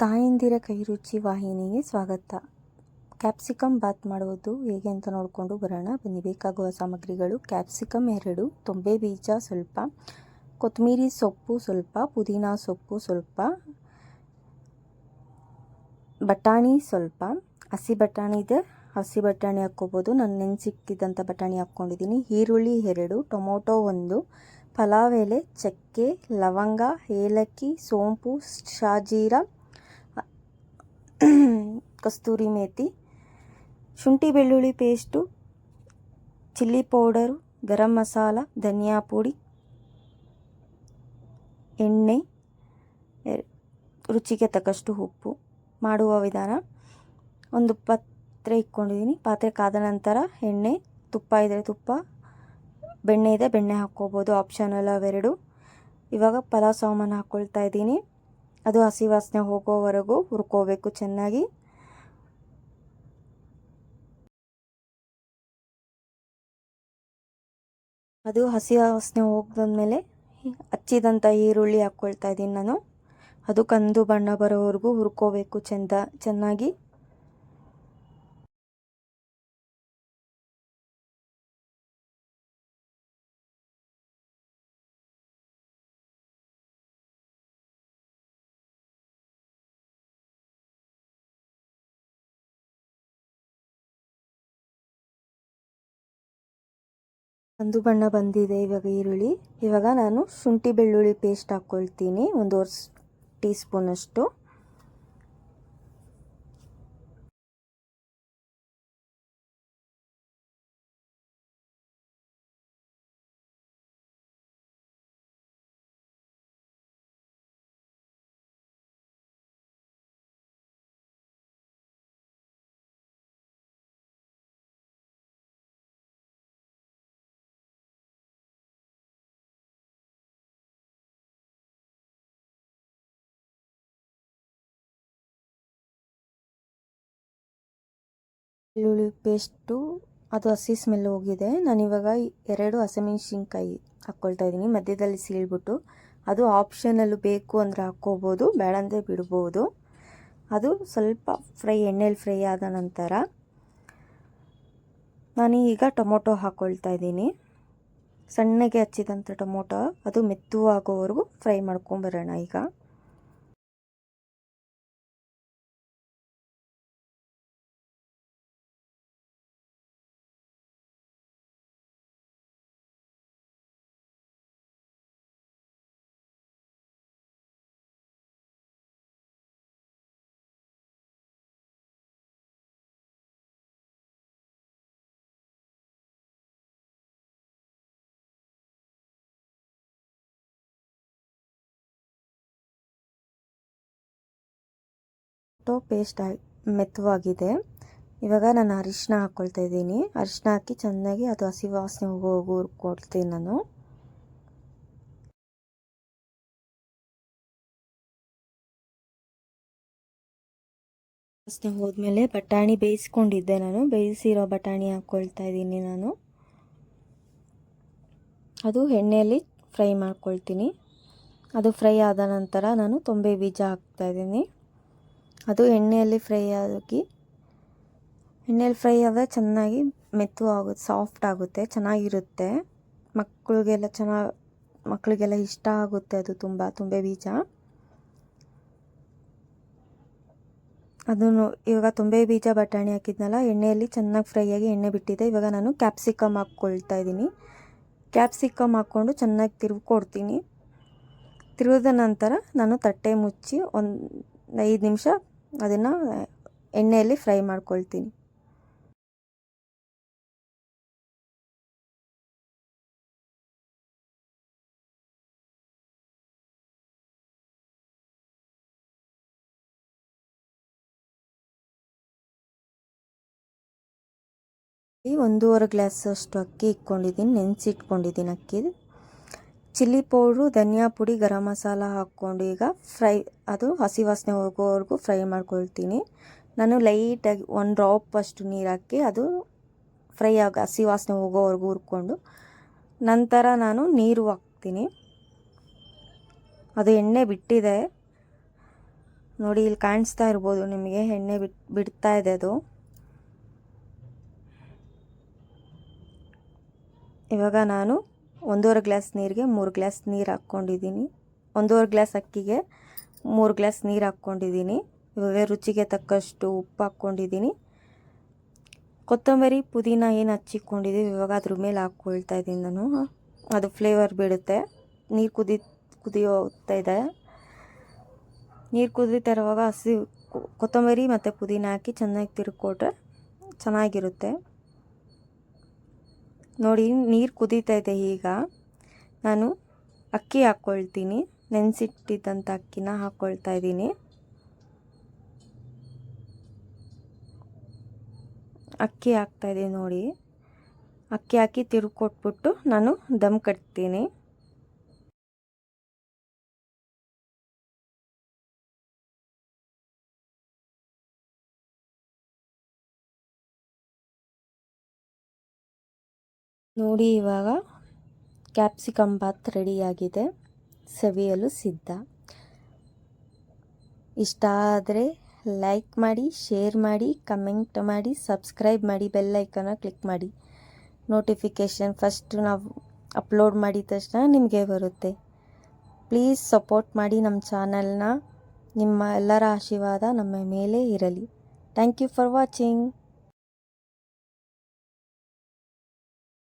ತಾಯಂದಿರ ಕೈರುಚಿ ವಾಹಿನಿಗೆ ಸ್ವಾಗತ. ಕ್ಯಾಪ್ಸಿಕಮ್ ಬಾತ್ ಮಾಡುವುದು ಹೇಗೆ ಅಂತ ನೋಡಿಕೊಂಡು ಬರೋಣ. ಬನ್ನಿ, ಬೇಕಾಗುವ ಸಾಮಗ್ರಿಗಳು. ಕ್ಯಾಪ್ಸಿಕಮ್ ಎರಡು, ತೊಂಬೆ ಬೀಜ ಸ್ವಲ್ಪ, ಕೊತ್ತಂಬರಿ ಸೊಪ್ಪು ಸ್ವಲ್ಪ, ಪುದೀನ ಸೊಪ್ಪು ಸ್ವಲ್ಪ, ಬಟಾಣಿ ಸ್ವಲ್ಪ. ಹಸಿ ಬಟಾಣಿ ಇದೆ. ಹಸಿ ಬಟಾಣಿ ಹಾಕ್ಕೋಬೋದು. ನಾನು ನೆನೆಸಿಕ್ಕಿದ್ದಂಥ ಬಟಾಣಿ ಹಾಕ್ಕೊಂಡಿದ್ದೀನಿ. ಈರುಳ್ಳಿ ಎರಡು, ಟೊಮೊಟೊ ಒಂದು, ಪಲಾವ್ ಎಲೆ, ಚಕ್ಕೆ, ಲವಂಗ, ಏಲಕ್ಕಿ, ಸೋಂಪು ಶಾಜೀರ ಕಸ್ತೂರಿ ಮೇಥಿ ಶುಂಠಿ ಬೆಳ್ಳುಳ್ಳಿ paste, chilli powder, garam masala, ಧನಿಯಾ ಪುಡಿ, ಎಣ್ಣೆ ರುಚಿಗೆ ತಕ್ಕಷ್ಟು ಉಪ್ಪು ಮಾಡುವ ವಿಧಾನ. ಒಂದು ಪಾತ್ರೆ ಇಟ್ಕೊಂಡಿದ್ದೀನಿ. ಪಾತ್ರೆ ಕಾದ ನಂತರ ಎಣ್ಣೆ, ತುಪ್ಪ ಇದ್ದರೆ ತುಪ್ಪ, ಬೆಣ್ಣೆ ಇದೆ ಬೆಣ್ಣೆ ಹಾಕ್ಕೋಬೋದು. ಆಪ್ಷನಲ್ ಅವೆರಡು. ಇವಾಗ ಪಲಾವ್ ಸಾಮಾನು ಹಾಕ್ಕೊಳ್ತಾ ಇದ್ದೀನಿ. ಅದು ಹಸಿ ವಾಸನೆ ಹೋಗೋವರೆಗೂ ಹುರ್ಕೋಬೇಕು ಚೆನ್ನಾಗಿ. ಅದು ಹಸಿ ವಾಸನೆ ಹೋಗ್ದಾದ್ಮೇಲೆ ಹಚ್ಚಿದಂಥ ಈರುಳ್ಳಿ ಹಾಕ್ಕೊಳ್ತಾ ಇದ್ದೀನಿ ನಾನು. ಅದು ಕಂದು ಬಣ್ಣ ಬರೋವರೆಗೂ ಹುರ್ಕೋಬೇಕು ಚೆಂದ, ಚೆನ್ನಾಗಿ. ಕಂದು ಬಣ್ಣ ಬಂದಿದೆ. ಇವಾಗ ಈರುಳ್ಳಿ. ಇವಾಗ ನಾನು ಶುಂಠಿ ಬೆಳ್ಳುಳ್ಳಿ ಪೇಸ್ಟ್ ಹಾಕ್ಕೊಳ್ತೀನಿ ಒಂದೂವರೆ ಟೀ ಸ್ಪೂನಷ್ಟು ಬೆಳ್ಳುಳ್ಳಿ ಪೇಸ್ಟು, ಅದು ಹಸಿ ಸ್ಮೆಲ್ ಹೋಗಿದೆ. ನಾನಿವಾಗ ಎರಡು ಹಸಿಮೆಣ್ಸಿನ್ಕಾಯಿ ಹಾಕ್ಕೊಳ್ತಾ ಇದ್ದೀನಿ. ಮಧ್ಯದಲ್ಲಿ ಸೀಳ್ಬಿಟ್ಟು ಅದು ಆಪ್ಷನಲ್ಲು ಬೇಕು ಅಂದರೆ ಹಾಕ್ಕೋಬೋದು, ಬೇಡ ಅಂದರೆ ಬಿಡ್ಬೋದು. ಅದು ಸ್ವಲ್ಪ ಫ್ರೈ, ಎಣ್ಣೆಲಿ ಫ್ರೈ ಆದ ನಂತರ ನಾನು ಈಗ ಟೊಮೊಟೊ ಹಾಕ್ಕೊಳ್ತಾ ಇದ್ದೀನಿ. ಸಣ್ಣಗೆ ಹಚ್ಚಿದಂಥ ಟೊಮೊಟೊ, ಅದು ಮೆತ್ತುವಾಗೋವರೆಗೂ ಫ್ರೈ ಮಾಡ್ಕೊಂಬರೋಣ ಈಗ. ಟೊಮೊಟೊ ಪೇಸ್ಟ್ ಮೆತ್ತವಾಗಿದೆ. ಇವಾಗ ನಾನು ಅರಿಶಿನ ಹಾಕ್ಕೊಳ್ತಾ ಇದ್ದೀನಿ. ಅರಿಶಿನ ಹಾಕಿ ಚೆನ್ನಾಗಿ ಅದು ಹಸಿ ವಾಸನೆ ಹೋಗು ಹುರ್ಕೊಳ್ತೀನಿ ನಾನು. ವಾಸನೆ ಹೋದ್ಮೇಲೆ ಬಟಾಣಿ ಬೇಯಿಸ್ಕೊಂಡಿದ್ದೆ ನಾನು. ಬೇಯಿಸಿರೋ ಬಟಾಣಿ ಹಾಕ್ಕೊಳ್ತಾ ಇದ್ದೀನಿ ನಾನು. ಅದು ಎಣ್ಣೆಯಲ್ಲಿ ಫ್ರೈ ಮಾಡ್ಕೊಳ್ತೀನಿ. ಅದು ಫ್ರೈ ಆದ ನಂತರ ನಾನು ತೊಂಬೆ ಬೀಜ ಹಾಕ್ತಾಯಿದ್ದೀನಿ ಅದು ಎಣ್ಣೆಯಲ್ಲಿ ಫ್ರೈ ಆಗಿ, ಎಣ್ಣೆಯಲ್ಲಿ ಫ್ರೈ ಆದರೆ ಚೆನ್ನಾಗಿ ಮೆತ್ತು ಆಗುತ್ತೆ, ಸಾಫ್ಟ್ ಆಗುತ್ತೆ, ಚೆನ್ನಾಗಿರುತ್ತೆ. ಮಕ್ಕಳಿಗೆಲ್ಲ ಚೆನ್ನಾಗಿ ಮಕ್ಕಳಿಗೆಲ್ಲ ಇಷ್ಟ ಆಗುತ್ತೆ ಅದು ತುಂಬ, ತುಂಬೆ ಬೀಜ. ಅದನ್ನು ಇವಾಗ ತುಂಬೆ ಬೀಜ ಬಟಾಣಿ ಹಾಕಿದ್ನಲ್ಲ, ಎಣ್ಣೆಯಲ್ಲಿ ಚೆನ್ನಾಗಿ ಫ್ರೈ ಆಗಿ ಎಣ್ಣೆ ಬಿಟ್ಟಿದೆ. ಇವಾಗ ನಾನು ಕ್ಯಾಪ್ಸಿಕಮ್ ಹಾಕ್ಕೊಳ್ತಾ ಇದ್ದೀನಿ. ಕ್ಯಾಪ್ಸಿಕಮ್ ಹಾಕ್ಕೊಂಡು ಚೆನ್ನಾಗಿ ತಿರುವ್ಕೊಡ್ತೀನಿ ತಿರುವಿದ ನಂತರ ನಾನು ತಟ್ಟೆ ಮುಚ್ಚಿ ಒಂದು ಐದು ನಿಮಿಷ ಅದನ್ನು ಎಣ್ಣೆಯಲ್ಲಿ ಫ್ರೈ ಮಾಡ್ಕೊಳ್ತೀನಿ. ಒಂದೂವರೆ ಗ್ಲಾಸ್ ಅಷ್ಟು ಅಕ್ಕಿ ಇಟ್ಕೊಂಡಿದ್ದೀನಿ ನೆನೆಸಿಟ್ಕೊಂಡಿದ್ದೀನಿ ಅಕ್ಕಿ ಚಿಲ್ಲಿ ಪೌಡ್ರು, ಧನಿಯಾ ಪುಡಿ, ಗರಂ ಮಸಾಲ ಹಾಕ್ಕೊಂಡು ಈಗ ಫ್ರೈ, ಅದು ಹಸಿ ವಾಸನೆ ಹೋಗೋವರೆಗೂ ಫ್ರೈ ಮಾಡ್ಕೊಳ್ತೀನಿ. ನಾನು ಲೈಟಾಗಿ ಒಂದು ಡ್ರಾಪ್ ಅಷ್ಟು ನೀರು ಹಾಕಿ ಅದು ಫ್ರೈ ಆಗಿ, ಹಸಿ ವಾಸನೆ ಹೋಗೋವರೆಗೂ ಹುರ್ಕೊಂಡು. ನಂತರ ನಾನು ನೀರು ಹಾಕ್ತೀನಿ. ಅದು ಎಣ್ಣೆ ಬಿಟ್ಟಿದೆ. ನೋಡಿ, ಇಲ್ಲಿ ಕಾಣಿಸ್ತಾ ಇರ್ಬೋದು ನಿಮಗೆ, ಎಣ್ಣೆ ಬಿಟ್, ಬಿಡ್ತಾ ಇದೆ ಅದು. ಇವಾಗ ನಾನು ಒಂದೂವರೆ ಗ್ಲಾಸ್ ನೀರಿಗೆ ಮೂರು ಗ್ಲಾಸ್ ನೀರು ಹಾಕ್ಕೊಂಡಿದ್ದೀನಿ. ಒಂದೂವರೆ ಗ್ಲಾಸ್ ಅಕ್ಕಿಗೆ ಮೂರು ಗ್ಲಾಸ್ ನೀರು ಹಾಕ್ಕೊಂಡಿದ್ದೀನಿ. ಇವಾಗ ರುಚಿಗೆ ತಕ್ಕಷ್ಟು ಉಪ್ಪು ಹಾಕ್ಕೊಂಡಿದ್ದೀನಿ. ಕೊತ್ತಂಬರಿ, ಪುದೀನ ಏನು ಹಚ್ಚಿಕೊಂಡಿದ್ದೀವಿ ಇವಾಗ ಅದ್ರ ಮೇಲೆ ಹಾಕ್ಕೊಳ್ತಾ ಇದ್ದೀನಿ ನಾನು. ಅದು ಫ್ಲೇವರ್ ಬಿಡುತ್ತೆ. ನೀರು ಕುದಿ ಕುದಿಯೋಗ್ತಾ ಇದೆ. ನೀರು ಕುದೀತಾ ಇರುವಾಗ ಹಸಿ ಕೊತ್ತಂಬರಿ ಮತ್ತು ಪುದೀನ ಹಾಕಿ ಚೆನ್ನಾಗಿ ತಿರುಗ್ಕೊಟ್ರೆ ಚೆನ್ನಾಗಿರುತ್ತೆ. ನೋಡಿ, ನೀರು ಕುದೀತಾ ಇದೆ ಈಗ. ನಾನು ಅಕ್ಕಿ ಹಾಕ್ಕೊಳ್ತೀನಿ ನೆನೆಸಿಟ್ಟಿದ್ದಂಥ ಅಕ್ಕಿನ ಹಾಕ್ಕೊಳ್ತಾ ಇದ್ದೀನಿ. ಅಕ್ಕಿ ಹಾಕ್ತಾಯಿದ್ದೀನಿ ನೋಡಿ. ಅಕ್ಕಿ ಹಾಕಿ ತಿರುಗಿ ನಾನು ದಮ್ ಕಟ್ತೀನಿ. ನೋಡಿ, ಇವಾಗ ಕ್ಯಾಪ್ಸಿಕಮ್ ಬಾತ್ ರೆಡಿಯಾಗಿದೆ. ಸವಿಯಲು ಸಿದ್ಧ. ಇಷ್ಟ ಆದರೆ ಲೈಕ್ ಮಾಡಿ, ಶೇರ್ ಮಾಡಿ, ಕಮೆಂಟ್ ಮಾಡಿ, ಸಬ್ಸ್ಕ್ರೈಬ್ ಮಾಡಿ, ಬೆಲ್ ಐಕನ್ನ ಕ್ಲಿಕ್ ಮಾಡಿ. ನೋಟಿಫಿಕೇಷನ್ ಫಸ್ಟ್ ನಾವು ಅಪ್ಲೋಡ್ ಮಾಡಿದ ತಕ್ಷಣ ನಿಮಗೆ ಬರುತ್ತೆ. ಪ್ಲೀಸ್ ಸಪೋರ್ಟ್ ಮಾಡಿ ನಮ್ಮ ಚಾನಲ್ನ. ನಿಮ್ಮ ಎಲ್ಲರ ಆಶೀರ್ವಾದ ನಮ್ಮ ಮೇಲೆ ಇರಲಿ. Thank you for watching.